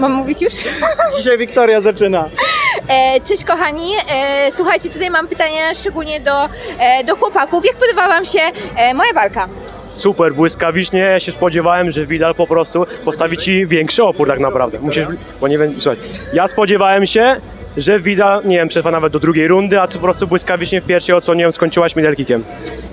Mam mówić już? Dzisiaj Wiktoria zaczyna. E, cześć kochani, e, słuchajcie, tutaj mam pytanie szczególnie do, e, do chłopaków. Jak podoba wam się e, moja walka? Super, błyskawicznie. Ja się spodziewałem, że Vidal po prostu postawi ci większy opór tak naprawdę. Musisz, bo nie wiem, słuchaj, ja spodziewałem się, że Vidal, nie wiem, przetrwa nawet do drugiej rundy, a ty po prostu błyskawicznie w pierwszej odsłonie skończyłaś kickiem.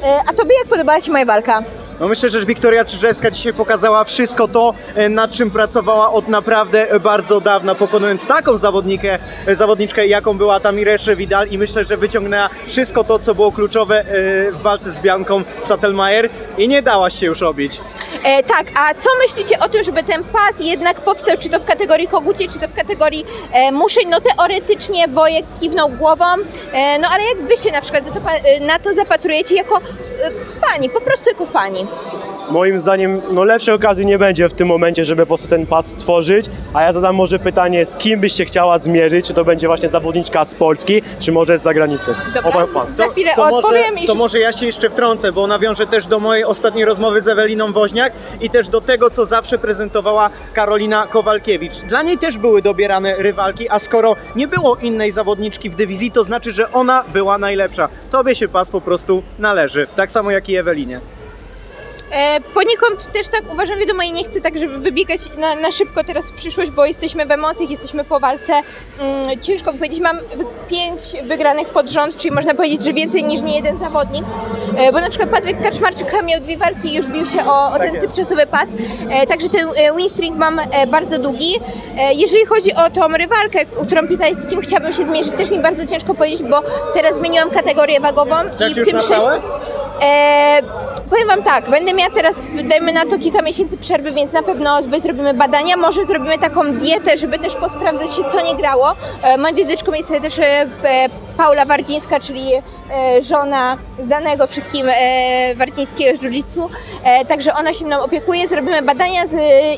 E, a tobie jak podobała się moja walka? No myślę, że Wiktoria Czyżewska dzisiaj pokazała wszystko to, e, nad czym pracowała od naprawdę bardzo dawna, pokonując taką zawodnikę, e, zawodniczkę, jaką była Tamiresz Vidal i myślę, że wyciągnęła wszystko to, co było kluczowe e, w walce z Bianką Sattelmayer i nie dałaś się już obić. E, tak, a co myślicie o tym, żeby ten pas jednak powstał, czy to w kategorii kogucie, czy to w kategorii e, muszeń? No teoretycznie Wojek kiwnął głową, e, no ale jak wy się na przykład to, na to zapatrujecie jako fani, po prostu jako fani? Moim zdaniem, no lepszej okazji nie będzie w tym momencie, żeby po prostu ten pas stworzyć, a ja zadam może pytanie, z kim byś się chciała zmierzyć, czy to będzie właśnie zawodniczka z Polski, czy może z zagranicy? Dobra, Oba pas. za chwilę to, może, odpowiem i to może ja się jeszcze wtrącę, bo nawiążę też do mojej ostatniej rozmowy z Eweliną Woźniak i też do tego, co zawsze prezentowała Karolina Kowalkiewicz. Dla niej też były dobierane rywalki, a skoro nie było innej zawodniczki w dywizji, to znaczy, że ona była najlepsza. Tobie się pas po prostu należy, tak samo jak i Ewelinie. E, poniekąd też tak uważam, wiadomo, i nie chcę tak, żeby wybiegać na, na szybko teraz w przyszłość, bo jesteśmy w emocjach, jesteśmy po walce. Mm, ciężko mi powiedzieć, mam pięć wygranych pod rząd, czyli można powiedzieć, że więcej niż nie jeden zawodnik. E, bo na przykład Patryk Kaczmarczyk miał dwie walki i już bił się o, o ten jest. tymczasowy pas. E, także ten win streak mam e, bardzo długi. E, jeżeli chodzi o tą rywalkę, którą pytałeś, z kim chciałabym się zmierzyć, też mi bardzo ciężko powiedzieć, bo teraz zmieniłam kategorię wagową Tak i już w tym na sześć-? E, powiem Wam tak, będę miała teraz, dajmy na to kilka miesięcy przerwy, więc na pewno zrobimy badania, może zrobimy taką dietę, żeby też posprawdzać się, co nie grało. E, moją dietyczką jest też e, e, Paula Wardzińska, czyli e, żona znanego wszystkim e, wardzińskiego jiu-jitsu, e, także ona się mną opiekuje, zrobimy badania z,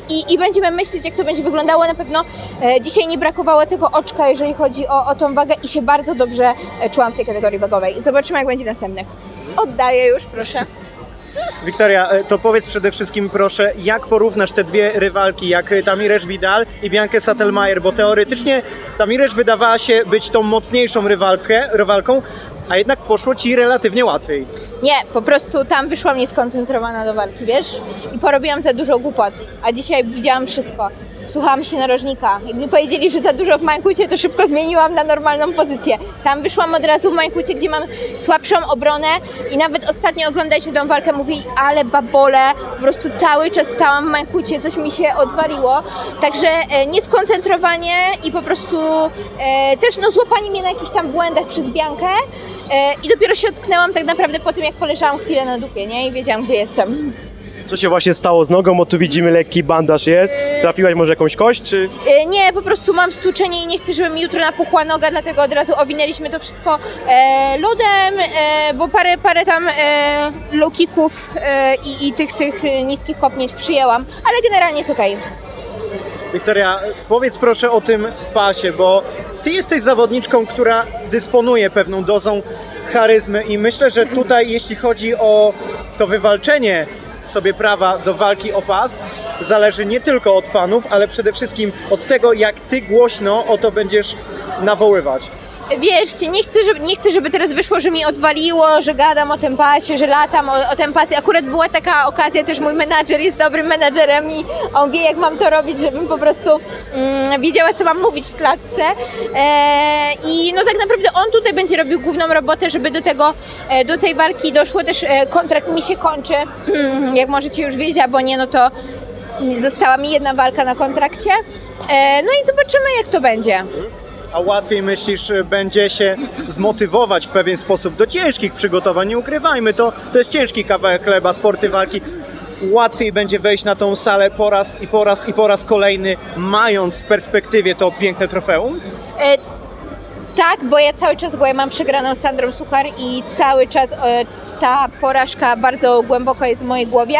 i, i będziemy myśleć, jak to będzie wyglądało. Na pewno e, dzisiaj nie brakowało tego oczka, jeżeli chodzi o, o tą wagę i się bardzo dobrze e, czułam w tej kategorii wagowej. Zobaczymy, jak będzie w następnych. Oddaję już, proszę. Wiktoria, e, to powiedz przede wszystkim proszę, jak porównasz te dwie rywalki, jak e, Tamiresz Vidal i Biankę Sattelmayer, bo teoretycznie Tamiresz wydawała się być tą mocniejszą rywalkę, rywalką, a jednak poszło Ci relatywnie łatwiej. Nie, po prostu tam wyszłam nieskoncentrowana do walki, wiesz? I porobiłam za dużo głupot, a dzisiaj widziałam wszystko. Słuchałam się narożnika. Jak mi powiedzieli, że za dużo w mańkucie, to szybko zmieniłam na normalną pozycję. Tam wyszłam od razu w mańkucie, gdzie mam słabszą obronę i nawet ostatnio oglądaliśmy tą walkę, mówili, ale babole, po prostu cały czas stałam w mańkucie, coś mi się odwaliło. Także e, nieskoncentrowanie i po prostu e, też no, złapanie mnie na jakichś tam błędach przez Biankę. E, I dopiero się ocknęłam tak naprawdę po tym, jak poleżałam chwilę na dupie, nie? I wiedziałam, gdzie jestem. Co się właśnie stało z nogą, bo tu widzimy lekki bandaż jest. Trafiłaś może jakąś kość, czy... E, Nie, po prostu mam stłuczenie i nie chcę, żeby mi jutro napuchła noga, dlatego od razu owinęliśmy to wszystko e, lodem, e, bo parę, parę tam e, e, i, i tych, tych e, niskich kopnięć przyjęłam, ale generalnie jest okej. Wiktoria, powiedz proszę o tym pasie, bo Ty jesteś zawodniczką, która dysponuje pewną dozą charyzmy i myślę, że tutaj jeśli chodzi o to wywalczenie sobie prawa do walki o pas, zależy nie tylko od fanów, ale przede wszystkim od tego, jak Ty głośno o to będziesz nawoływać. Wierzcie, nie chcę, żeby, nie chcę, żeby teraz wyszło, że mi odwaliło, że gadam o tym pasie, że latam o, o tym pasie. Akurat była taka okazja, też mój menadżer jest dobrym menadżerem i on wie, jak mam to robić, żebym po prostu mm, wiedziała, co mam mówić w klatce. E, I no tak naprawdę on tutaj będzie robił główną robotę, żeby do tego, e, do tej walki doszło. Też e, kontrakt mi się kończy, jak możecie już wiedzieć, albo nie, no to została mi jedna walka na kontrakcie. E, no i zobaczymy, jak to będzie. A łatwiej myślisz, będzie się zmotywować w pewien sposób do ciężkich przygotowań. Nie ukrywajmy, to, to jest ciężki kawałek chleba, sporty walki. Łatwiej będzie wejść na tą salę po raz i po raz i po raz kolejny, mając w perspektywie to piękne trofeum. E, tak, bo ja cały czas, bo ja mam przegraną z Sandrą Sukar i cały czas e, ta porażka bardzo głęboko jest w mojej głowie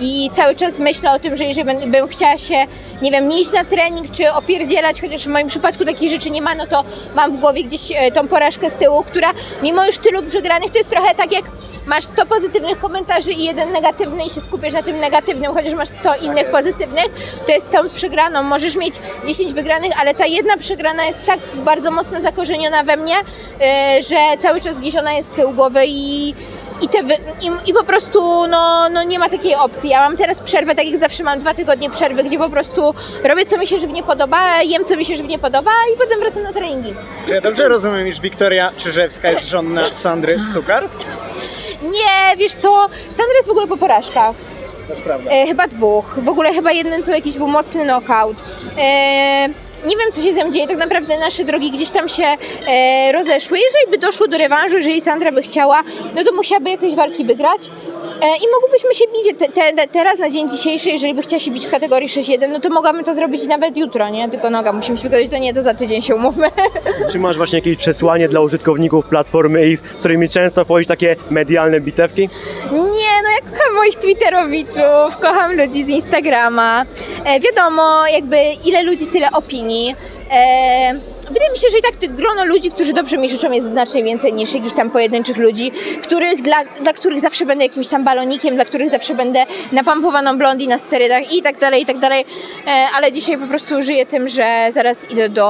I cały czas myślę o tym, że jeżeli bym, chciała się, nie wiem, nie iść na trening czy opierdzielać, chociaż w moim przypadku takich rzeczy nie ma, no to mam w głowie gdzieś e, tą porażkę z tyłu, która mimo już tylu przegranych, to jest trochę tak jak masz 100 pozytywnych komentarzy i jeden negatywny i się skupiasz na tym negatywnym, chociaż masz 100 innych pozytywnych, to jest tą przegraną. Możesz mieć 10 wygranych, ale ta jedna przegrana jest tak bardzo mocno zakorzeniona we mnie, e, że cały czas gdzieś ona jest z tyłu głowy i i, te i, I po prostu no, no nie ma takiej opcji. Ja mam teraz przerwę, tak jak zawsze mam dwa tygodnie przerwy, gdzie po prostu robię co mi się żywnie podoba, jem co mi się żywnie podoba i potem wracam na treningi. Czy ja dobrze rozumiem, iż Wiktoria Czyżewska jest żonna Sandry Sukar? Nie, wiesz co, Sandra jest w ogóle po porażkach. To jest prawda. E, chyba dwóch. W ogóle chyba jeden to jakiś był mocny knockout. E, nie wiem, co się nią dzieje. Tak naprawdę nasze drogi gdzieś tam się e, rozeszły. Jeżeli by doszło do rewanżu, jeżeli Sandra by chciała, no to musiałaby jakieś walki wygrać. E, I mogłybyśmy się bić te, te, te, teraz na dzień dzisiejszy, jeżeli by chciała się bić w kategorii 6-1, no to mogłabym to zrobić nawet jutro, nie? Tylko noga, musimy się wygodzić, to nie, to za tydzień się umówmy. Czy masz właśnie jakieś przesłanie dla użytkowników platformy X, z którymi często wchodzisz takie medialne bitewki? Nie, moich Twitterowiczów, kocham ludzi z Instagrama. E, wiadomo, jakby ile ludzi, tyle opinii. E, wydaje mi się, że i tak tych grono ludzi, którzy dobrze mi życzą jest znacznie więcej niż jakichś tam pojedynczych ludzi, których, dla, dla których zawsze będę jakimś tam balonikiem, dla których zawsze będę napampowaną blondi na sterydach i tak dalej, i tak dalej. E, ale dzisiaj po prostu żyję tym, że zaraz idę do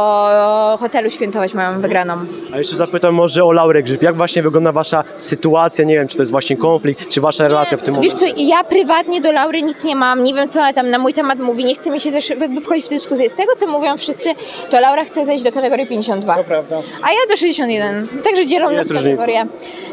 hotelu świętować moją wygraną. A jeszcze zapytam może o Laurę Grzyb. Jak właśnie wygląda wasza sytuacja? Nie wiem, czy to jest właśnie konflikt, czy wasza relacja w tym Wiesz momencie? co, ja prywatnie do Laury nic nie mam, nie wiem co ona tam na mój temat mówi, nie chce mi się też jakby wchodzić w dyskusję. Z tego co mówią wszyscy, to Laura chce zejść do kategorii 52. To prawda. A ja do 61, także dzielą nas kategorie.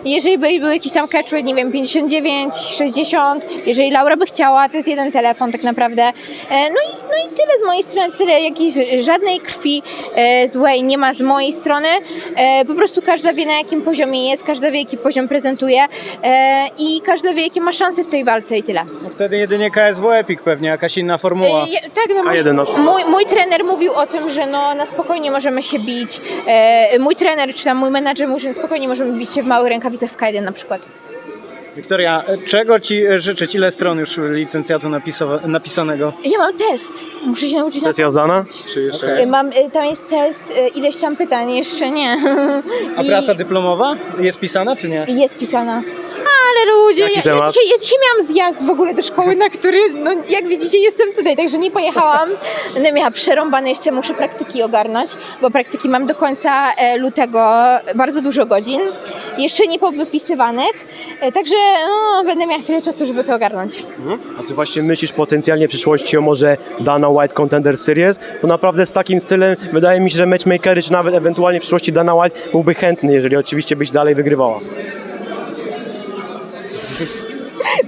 Jeżeli by był jakiś tam catchweight, nie wiem, 59, 60, jeżeli Laura by chciała, to jest jeden telefon tak naprawdę. E, No i, no i tyle z mojej strony, tyle jakiejś żadnej krwi e, złej nie ma z mojej strony. E, Po prostu każda wie na jakim poziomie jest, każda wie jaki poziom prezentuje e, i każda wie jakie ma szanse w tej walce i tyle. No wtedy jedynie KSW Epic pewnie, jakaś inna formuła. E, je- tak, no, mój, K1 na przykład. mój, mój trener mówił o tym, że no, na spokojnie możemy się bić. E, mój trener, czy tam mój menadżer mówił, że spokojnie możemy bić się w małych rękawicach w K1 na przykład. Wiktoria, czego ci życzyć? Ile stron już licencjatu napisowa- napisanego? Ja mam test. Muszę się nauczyć. Sesja zdana? Czy jeszcze. E, Mam, e, tam jest test, ileś tam pytań, jeszcze nie. A I praca dyplomowa jest pisana, czy nie? jest pisana. Ludzie, Jaki ja, ja, temat? dzisiaj, ja dzisiaj miałam zjazd w ogóle do szkoły, na który, no jak widzicie, jestem tutaj, także nie pojechałam. Będę miała przerąbane, jeszcze muszę praktyki ogarnąć, bo praktyki mam do końca e, lutego bardzo dużo godzin, jeszcze nie powypisywanych, e, także no, będę miała chwilę czasu, żeby to ogarnąć. Mhm. A ty właśnie myślisz potencjalnie w przyszłości o może Dana White Contender Series? Bo naprawdę z takim stylem wydaje mi się, że matchmakery, czy nawet ewentualnie w przyszłości Dana White byłby chętny, jeżeli oczywiście byś dalej wygrywała.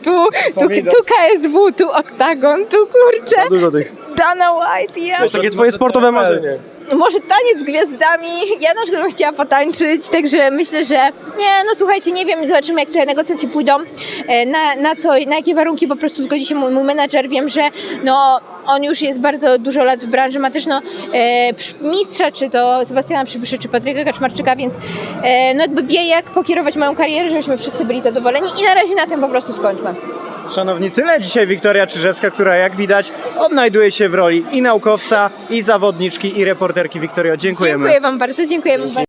Tu, tu, tu KSW, tu Oktagon, tu kurczę, Dużo tych. Dana White, ja... To jest takie twoje sportowe marzenie. Może taniec z gwiazdami. Ja na przykład bym chciała potańczyć, także myślę, że nie, no słuchajcie, nie wiem, zobaczymy jak te negocjacje pójdą, e, na, na co, na jakie warunki po prostu zgodzi się mój, mój menadżer. Wiem, że no on już jest bardzo dużo lat w branży, ma też no e, mistrza, czy to Sebastiana Przybyszy, czy Patryka Kaczmarczyka, więc e, no jakby wie jak pokierować moją karierę, żebyśmy wszyscy byli zadowoleni i na razie na tym po prostu skończmy. Szanowni, tyle dzisiaj Wiktoria Czyżewska, która jak widać odnajduje się w roli i naukowca, i zawodniczki, i reporterki. Wiktorio, dziękujemy. Dziękuję Wam bardzo, dziękuję Wam bardzo.